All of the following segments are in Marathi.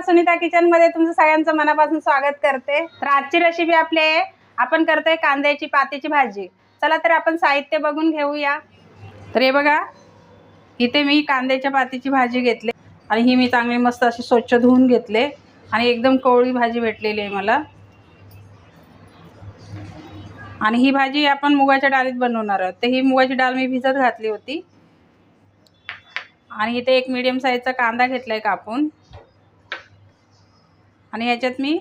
नमस्कार सुनीता किचनमध्ये तुमचं सगळ्यांचं मनापासून स्वागत करते. तर आजची रेसिपी आपली आहे आपण करतोय कांद्याची पातीची भाजी. चला तर आपण साहित्य बघून घेऊया. तर हे बघा इथे मी कांद्याच्या पातीची भाजी घेतली आणि ही मी चांगली मस्त अशी स्वच्छ धुवून घेतले आणि एकदम कोवळी भाजी भेटलेली आहे मला. आणि ही भाजी आपण मुगाच्या डाळीत बनवणार आहोत. तर ही मुगाची डाळ मी भिजत घातली होती. आणि इथे एक मीडियम साईजचा कांदा घेतला आहे कापून. आणि ह्याच्यात मी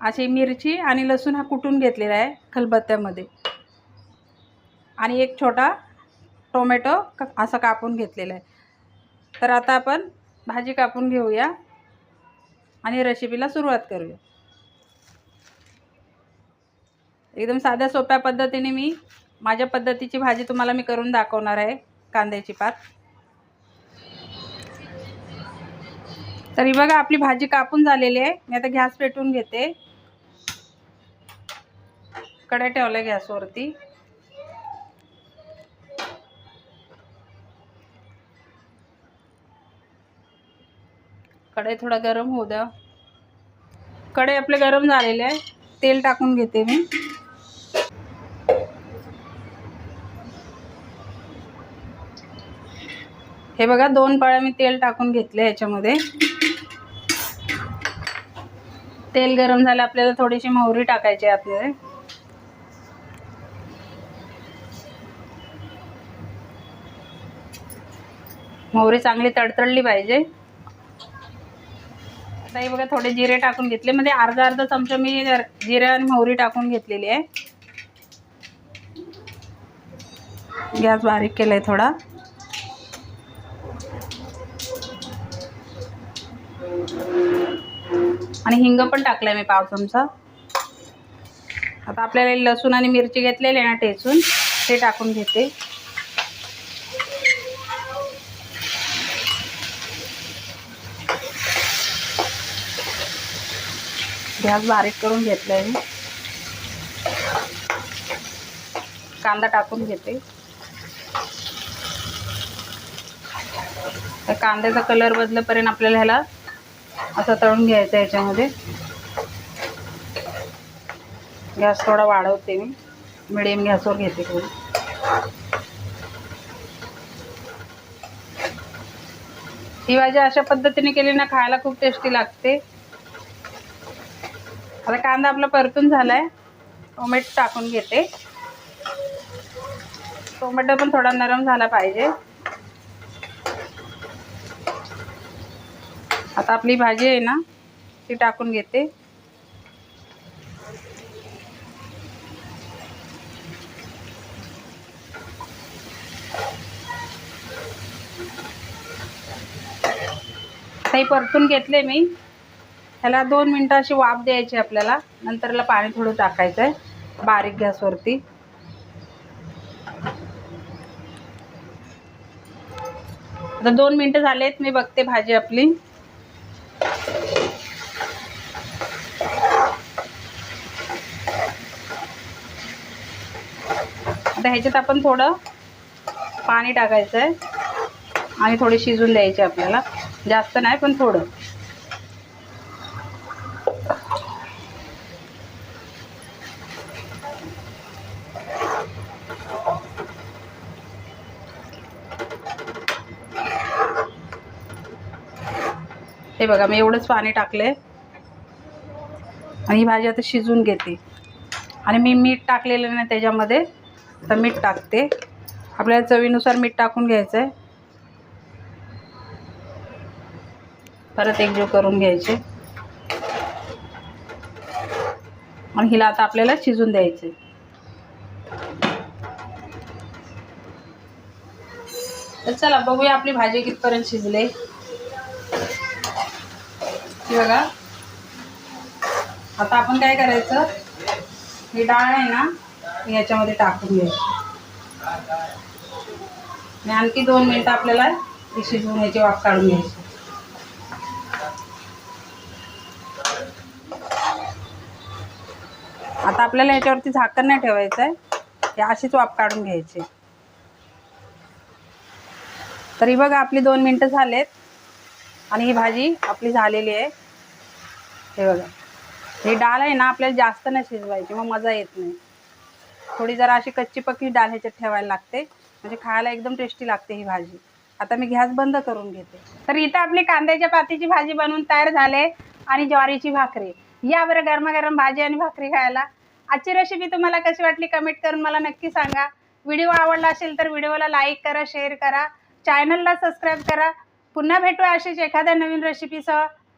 अशी मिरची आणि लसूण हा कुटून घेतलेला आहे खलबत्त्यामध्ये. आणि एक छोटा टोमॅटो क असं कापून घेतलेला आहे. तर आता आपण भाजी कापून घेऊया आणि रेसिपीला सुरुवात करूया. एकदम साध्या सोप्या पद्धतीने मी माझ्या पद्धतीची भाजी तुम्हाला मी करून दाखवणार आहे कांद्याची पात. तरी बघा आपली भाजी कापून झालेली आहे. मी आता गॅस पेटवून घेते. कढई ठेवलं गॅसवरती. कढई थोडा गरम होऊ द्या. कढई आपले गरम झालेले आहे. तेल टाकून घेते मी. हे बघा दोन पळ्या मी तेल टाकून घेतले याच्यामध्ये. तेल गरम झालं आपल्याला थोडीशी मोहरी टाकायची आहे आतमध्ये. मोहरी चांगली तडतडली पाहिजे. आता हे बघा थोडे जिरे टाकून घेतले. म्हणजे अर्धा अर्धा चमचा मी जिरे आणि मोहरी टाकून घेतलेली आहे. गॅस बारीक केलाय थोडा. आणि हिंग पण टाकलाय मी पाव चमचा. आता आपल्याला लसूण आणि मिरची घेतलेली आहे ना ठेचून ते टाकून घेते. गॅस बारीक करून घेतलाय मी. कांदा टाकून घेते. तर कांद्याचा कलर बदलपर्यंत आपल्याला ह्याला असं तळून घ्यायचं याच्यामध्ये. गॅस थोडा वाढवते मी. मिडियम गॅसवर घेते थोडी. ही भाजी अशा पद्धतीने केली ना खायला खूप टेस्टी लागते. आता कांदा आपला परतून झालाय. टोमॅटो टाकून घेते. टोमॅटो पण थोडा नरम झाला पाहिजे. आता आपली भाजी आहे ना ती टाकून घेते. ताई परतून घेतले मी. ह्याला दोन मिनटं अशी वाफ द्यायची आपल्याला. नंतरला पाणी थोडं टाकायचं आहे बारीक गॅसवरती आता दोन मिनटं झालेत मी बघते भाजी आपली. आता ह्याच्यात आपण थोडं पाणी टाकायचं आहे आणि थोडी शिजून द्यायची आपल्याला. जास्त नाही पण थोडं. हे बघा मी एवढंच पाणी टाकले आणि ही भाजी आता शिजून घेते. आणि मी मीठ टाकलेलं नाही त्याच्यामध्ये तर मीठ टाकते. आपल्याला चवीनुसार मीठ टाकून घ्यायचं आहे परत एकजीव करून घ्यायचे. आणि हिला आता आपल्याला शिजून द्यायचे तर चला बघूया आपली भाजी कितपर्यंत शिजले. हे बघा. आता आपण काय करायचं? ही डाळ आहे ना याच्यामध्ये टाकून घ्यायची. आणि आणखी दोन मिनटं आपल्याला ही शिजवून याची वाफ काढून घ्यायची. आता आपल्याला याच्यावरती झाकण नाही ठेवायचं आहे अशीच वाफ काढून घ्यायची. तरी बघा आपली दोन मिनटं झालेत. आणि ही भाजी आपली झालेली आहे. हे बघा. हे डाळ आहे ना आपल्याला जास्त नाही शिजवायची मग मजा येत नाही. थोडी जरा अशी कच्ची पक्की डाळ ह्याच्यात ठेवायला लागते. म्हणजे खायला एकदम टेस्टी लागते ही भाजी. आता मी गॅस बंद करून घेते. तर इथं आपली कांद्याच्या पातीची भाजी बनवून तयार झाले आणि ज्वारीची भाकरी. या बरं गरमागरम भाजी आणि भाकरी खायला. आजची रेसिपी तुम्हाला कशी वाटली कमेंट करून मला नक्की सांगा. व्हिडिओ आवडला असेल तर व्हिडिओला लाईक करा शेअर करा. चॅनलला सबस्क्राईब करा. पुन्हा भेटू अशीच एखाद्या नवीन रेसिपीसह